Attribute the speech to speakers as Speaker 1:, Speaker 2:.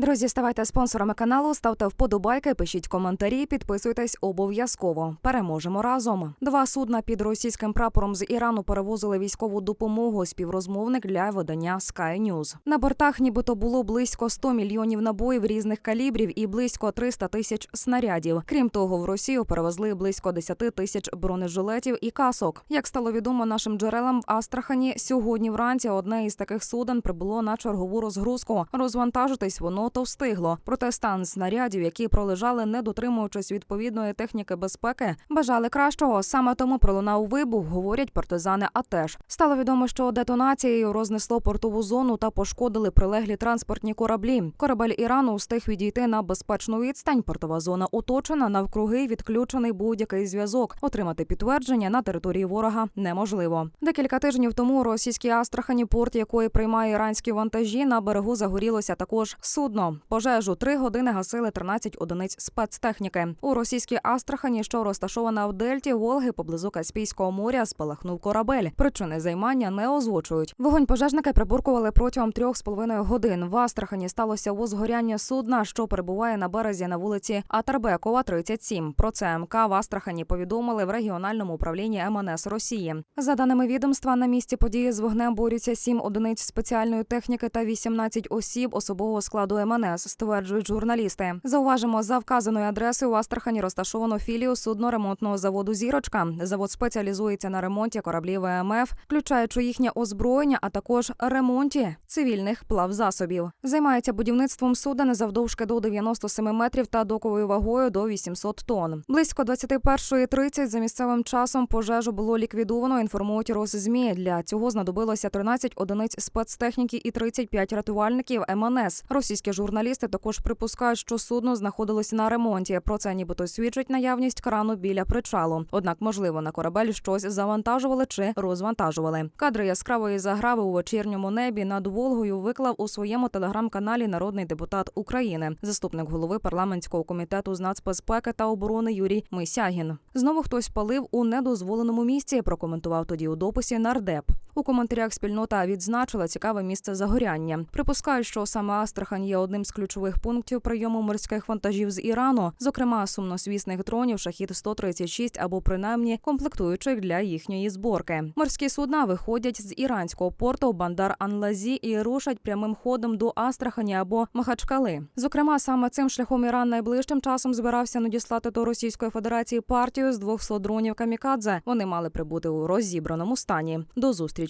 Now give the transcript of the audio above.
Speaker 1: Друзі, ставайте спонсорами каналу, ставте вподобайки, пишіть коментарі, підписуйтесь обов'язково. Переможемо разом. Два судна під російським прапором з Ірану перевозили військову допомогу. Співрозмовник для видання Sky News. На бортах, нібито було близько 100 мільйонів набоїв різних калібрів і близько 300 тисяч снарядів. Крім того, в Росію перевезли близько 10 тисяч бронежилетів і касок. Як стало відомо нашим джерелам в Астрахані, сьогодні вранці одне із таких суден прибуло на чергову розгрузку. Розвантажитись воно то встигло. Проте стан снарядів, які пролежали, не дотримуючись відповідної техніки безпеки, бажали кращого. Саме тому пролунав вибух, говорять партизани. АТЕШ. стало відомо, що детонацією рознесло портову зону та пошкодили прилеглі транспортні кораблі. Корабель Ірану встиг відійти на безпечну відстань. Портова зона оточена навкруги відключений будь-який зв'язок. Отримати підтвердження на території ворога неможливо. Декілька тижнів тому російські Астрахані, порт якої приймає іранські вантажі, на берегу загорілося також судно. Пожежу три години гасили 13 одиниць спецтехніки. У російській Астрахані, що розташована в дельті Волги поблизу Каспійського моря, спалахнув корабель. Причини займання не озвучують. Вогонь пожежники приборкували протягом трьох з половиною годин. В Астрахані сталося возгоряння судна, що перебуває на березі на вулиці Атарбекова, 37. Про це МК в Астрахані повідомили в регіональному управлінні МНС Росії. За даними відомства, на місці події з вогнем борються 7 одиниць спеціальної техніки та 18 осіб особового складу МНС, стверджують журналісти. Зауважимо, за вказаною адресою у Астрахані розташовано філію судно-ремонтного заводу Зірочка. Завод спеціалізується на ремонті кораблів ВМФ, включаючи їхнє озброєння, а також ремонті цивільних плавзасобів. Займається будівництвом суден завдовжки до 97 метрів та доковою вагою до 800 тонн. Близько 21.30 за місцевим часом пожежу було ліквідовано. Інформують Росзмі. Для цього знадобилося 13 одиниць спецтехніки і 35 рятувальників МНС. Російські журналісти також припускають, що судно знаходилося на ремонті. Про це нібито свідчить наявність крану біля причалу. Однак, можливо, на корабель щось завантажували чи розвантажували. Кадри яскравої заграви у вечірньому небі над Волгою виклав у своєму телеграм-каналі народний депутат України, заступник голови парламентського комітету з нацбезпеки та оборони Юрій Мисягін. Знову хтось палив у недозволеному місці. Прокоментував тоді у дописі нардеп. У коментарях спільнота відзначила цікаве місце загоряння. Припускають, що саме Астрахань є одним з ключових пунктів прийому морських вантажів з Ірану, зокрема сумнозвісних дронів шахід 136 або принаймні комплектуючих для їхньої зборки. Морські судна виходять з іранського порту Бандар Анлазі і рушать прямим ходом до Астрахані або Махачкали. Зокрема, саме цим шляхом Іран найближчим часом збирався надіслати до Російської Федерації партію з 200 дронів камікадзе. Вони мали прибути у розібраному стані. До зустрічі,